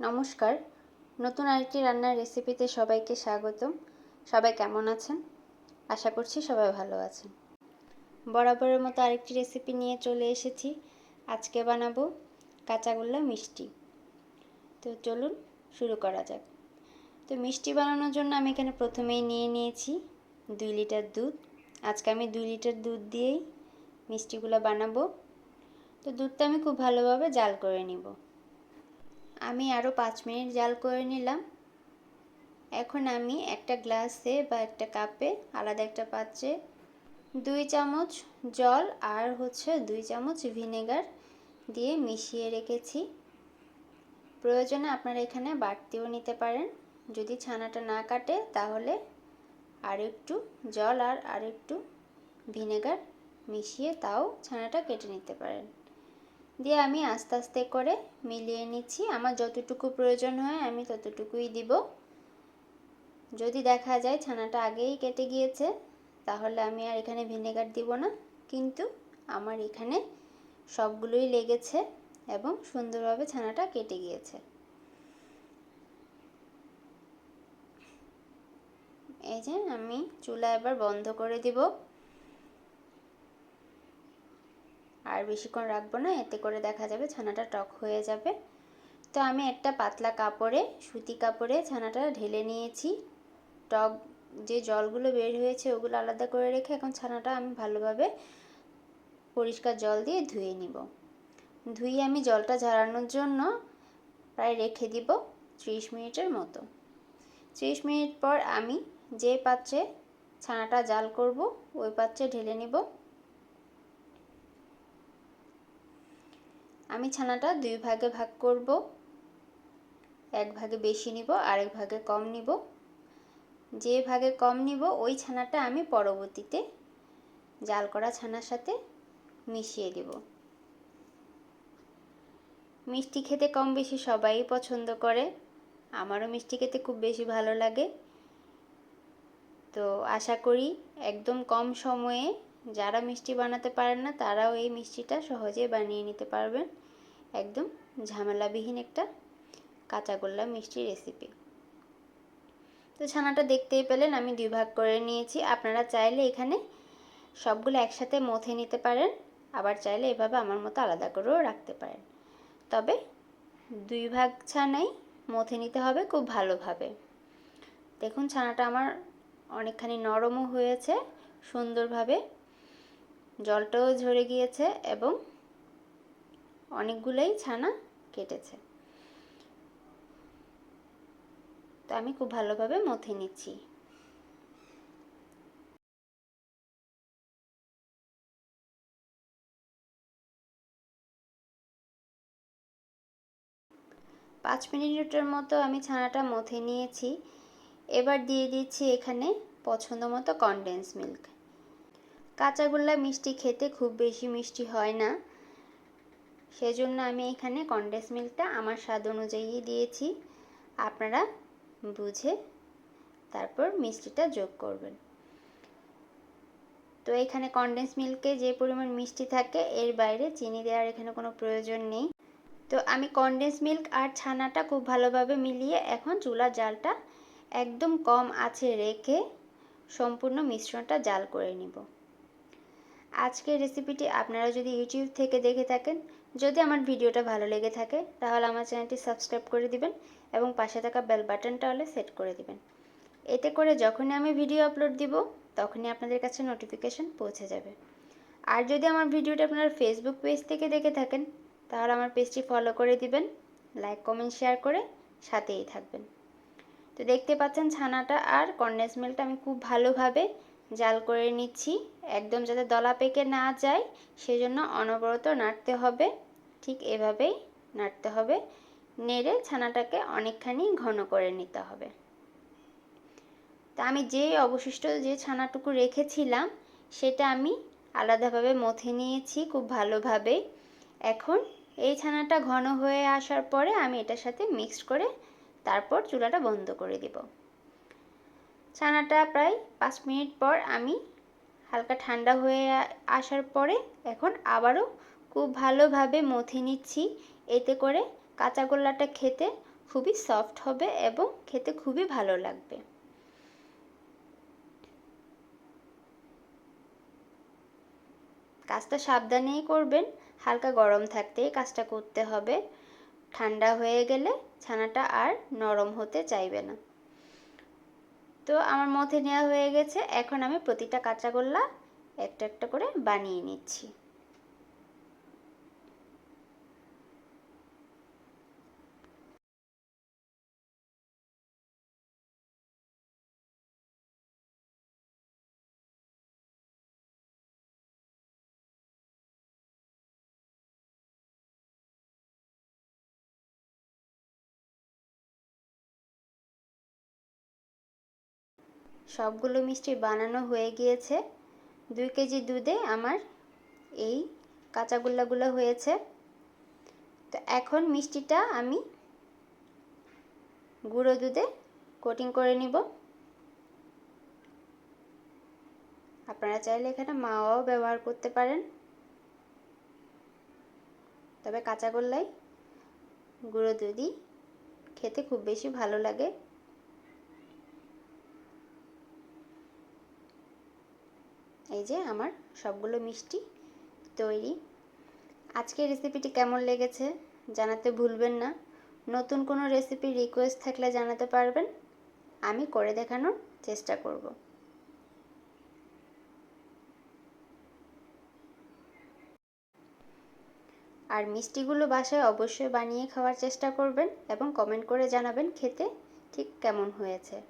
নমস্কার। নতুন আরেকটি রান্নার রেসিপিতে সবাইকে স্বাগতম। সবাই কেমন আছেন? আশা করছি সবাই ভালো আছেন। বরাবরের মতো আরেকটি রেসিপি নিয়ে চলে এসেছি। আজকে বানাবো কাঁচাগোল্লা মিষ্টি। তো চলুন শুরু করা যাক। তো মিষ্টি বানানোর জন্য আমি এখানে প্রথমেই নিয়ে নিয়েছি দুই লিটার দুধ। আজকে আমি দুই লিটার দুধ দিয়েই মিষ্টিগুলো বানাবো। তো দুধটা আমি খুব ভালোভাবে জাল করে নিব। আমি আরও পাঁচ মিনিট জাল করে নিলাম। এখন আমি একটা গ্লাসে বা একটা কাপে আলাদা একটা পাত্রে দুই চামচ জল আর হচ্ছে দুই চামচ ভিনেগার দিয়ে মিশিয়ে রেখেছি। প্রয়োজনে আপনারা এখানে বাড়তিও নিতে পারেন। যদি ছানাটা না কাটে তাহলে আর একটু জল আর আর একটু ভিনেগার মিশিয়ে তাও ছানাটা কেটে নিতে পারেন। দিয়ে আমি আস্তে আস্তে করে মিলিয়ে নিচ্ছি। আমার যতটুকু প্রয়োজন হয় আমি ততটুকুই দিব। যদি দেখা যায় ছানাটা আগেই কেটে গিয়েছে, তাহলে আমি আর এখানে ভিনেগার দিব না। কিন্তু আমার এখানে সবগুলোই লেগেছে এবং সুন্দরভাবে ছানাটা কেটে গিয়েছে। এই যে আমি চুলা এবার বন্ধ করে দিব। আর বেশিক্ষণ রাখব না, এতে করে দেখা যাবে ছানাটা টক হয়ে যাবে। তো আমি একটা পাতলা কাপড়ে, সুতি কাপড়ে ছানাটা ঢেলে নিয়েছি। টক যে জলগুলো বের হয়েছে ওগুলো আলাদা করে রেখে এখন ছানাটা আমি ভালোভাবে পরিষ্কার জল দিয়ে ধুয়ে নিব। ধুয়ে আমি জলটা ঝাড়ানোর জন্য প্রায় রেখে দিব ত্রিশ মিনিটের মতো। ত্রিশ মিনিট পর আমি যে পাত্রে ছানাটা জাল করব, ওই পাত্রে ঢেলে নিব। আমি ছানাটা দুই ভাগে ভাগ করব। এক ভাগে বেশি নিব, আরেক ভাগে কম নিব। যে ভাগে কম নিব, ওই ছানাটা আমি পরবর্তীতে জাল করা ছানার সাথে মিশিয়ে দেব। মিষ্টি খেতে কম বেশি সবাই পছন্দ করে। আমারও মিষ্টি খেতে খুব বেশি ভালো লাগে। তো আশা করি একদম কম সময়ে যারা মিষ্টি বানাতে পারেন না, তারাও এই মিষ্টিটা সহজে বানিয়ে নিতে পারবেন। একদম ঝামেলাবিহীন একটা কাঁচাগোল্লা মিষ্টি রেসিপি তো ছানাটা দেখতেই পেলেন, আমি দুই ভাগ করে নিয়েছি। আপনারা চাইলে এখানে সবগুলো একসাথে মথে নিতে পারেন, আবার চাইলে এভাবে আমার মতো আলাদা করেও রাখতে পারেন। তবে দুই ভাগ ছানাই মথে নিতে হবে খুব ভালোভাবে। দেখুন ছানাটা আমার অনেকখানি নরমও হয়েছে, সুন্দরভাবে জলটাও ঝরে গিয়েছে এবং অনেকগুলোই ছানা কেটেছে। তো আমি খুব ভালোভাবে মথে নিচ্ছি। পাঁচ মিনিটের মতো আমি ছানাটা মথে নিয়েছি। এবার দিয়ে দিচ্ছি এখানে পছন্দ মতো কনডেন্স মিল্ক কাঁচাগোল্লা মিষ্টি খেতে খুব বেশি মিষ্টি হয় না। সেজন্য আমি এখানে কনডেন্স মিল্কটা আমার স্বাদ অনুযায়ী দিয়েছি। আপনারা বুঝে তারপর মিষ্টিটা যোগ করবেন। তো এখানে কনডেন্স মিল্কে যে পরিমাণ মিষ্টি থাকে, এর বাইরে চিনি দেওয়ার এখানে কোনো প্রয়োজন নেই। তো আমি কনডেন্স মিল্ক আর ছানাটা খুব ভালোভাবে মিলিয়ে এখন চুলার জালটা একদম কম আছে রেখে সম্পূর্ণ মিশ্রণটা জাল করে নিব। আজকের রেসিপিটি আপনারা যদি ইউটিউব থেকে দেখে থাকেন, যদি আমার ভিডিওটা ভালো লেগে থাকে, তাহলে আমার চ্যানেলটি সাবস্ক্রাইব করে দিবেন এবং পাশে থাকা বেল বাটনটা হলে সেট করে দিবেন। এতে করে যখনই আমি ভিডিও আপলোড দিব, তখনই আপনাদের কাছে নোটিফিকেশান পৌঁছে যাবে। আর যদি আমার ভিডিওটা আপনারা ফেসবুক পেজ থেকে দেখে থাকেন, তাহলে আমার পেজটি ফলো করে দিবেন লাইক কমেন্ট শেয়ার করে সাথেই থাকবেন। তো দেখতে পাচ্ছেন ছানাটা আর কন্ডেন্স মিল্কটা আমি খুব ভালোভাবে জাল করে নিচ্ছি। একদম যাতে দলা পেকে না যায়, সেজন্য অনবরত নাড়তে হবে। ঠিক এভাবেই নাড়তে হবে। নেড়ে ছানাটাকে অনেকখানি ঘন করে নিতে হবে। তা আমি যে অবশিষ্ট যে ছানাটুকু রেখেছিলাম, সেটা আমি আলাদাভাবে মথে নিয়েছি খুব ভালোভাবে। এখন এই ছানাটা ঘন হয়ে আসার পরে আমি এটার সাথে মিক্সড করে তারপর চুলাটা বন্ধ করে দিব। ছানাটা প্রায় পাঁচ মিনিট পর আমি হালকা ঠান্ডা হয়ে আসার পরে এখন আবারও খুব ভালোভাবে মথে নিচ্ছি। এতে করে কাঁচা গোল্লাটা খেতে খুবই সফট হবে এবং খেতে খুবই ভালো লাগবে। কাজটা সাবধানেই করবেন, হালকা গরম থাকতেই কাজটা করতে হবে। ঠান্ডা হয়ে গেলে ছানাটা আর নরম হতে চাইবে না। তো আমার মধ্যে নেওয়া হয়ে গেছে। এখন আমি প্রতিটা কাঁচাগোল্লা একটা একটা করে বানিয়ে নিচ্ছি। সবগুলো মিষ্টি বানানো হয়ে গিয়েছে। দুই কেজি দুধে আমার এই কাঁচাগোল্লাগুলো হয়েছে। তো এখন মিষ্টিটা আমি গুঁড়ো দুধে কোটিং করে নিব। আপনারা চাইলে এখানে মাওয়াও ব্যবহার করতে পারেন। তবে কাঁচাগোল্লাই গুঁড়ো দুধই খেতে খুব বেশি ভালো লাগে। এই যে আমার সবগুলো মিষ্টি তৈরি। আজকের রেসিপিটি কেমন লেগেছে জানাতে ভুলবেন না। নতুন কোনো রেসিপির রিকোয়েস্ট থাকলে জানাতে পারবেন। আমি করে দেখানোর চেষ্টা করব। আর মিষ্টিগুলো বাসায় অবশ্যই বানিয়ে খাওয়ার চেষ্টা করবেন এবং কমেন্ট করে জানাবেন খেতে ঠিক কেমন হয়েছে।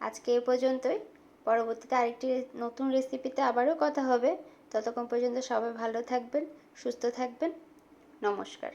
আজকে এ পর্যন্তই। পরবর্তীতে আরেকটি নতুন রেসিপিতে আবারও কথা হবে। ততক্ষণ পর্যন্ত সবাই ভালো থাকবেন, সুস্থ থাকবেন। নমস্কার।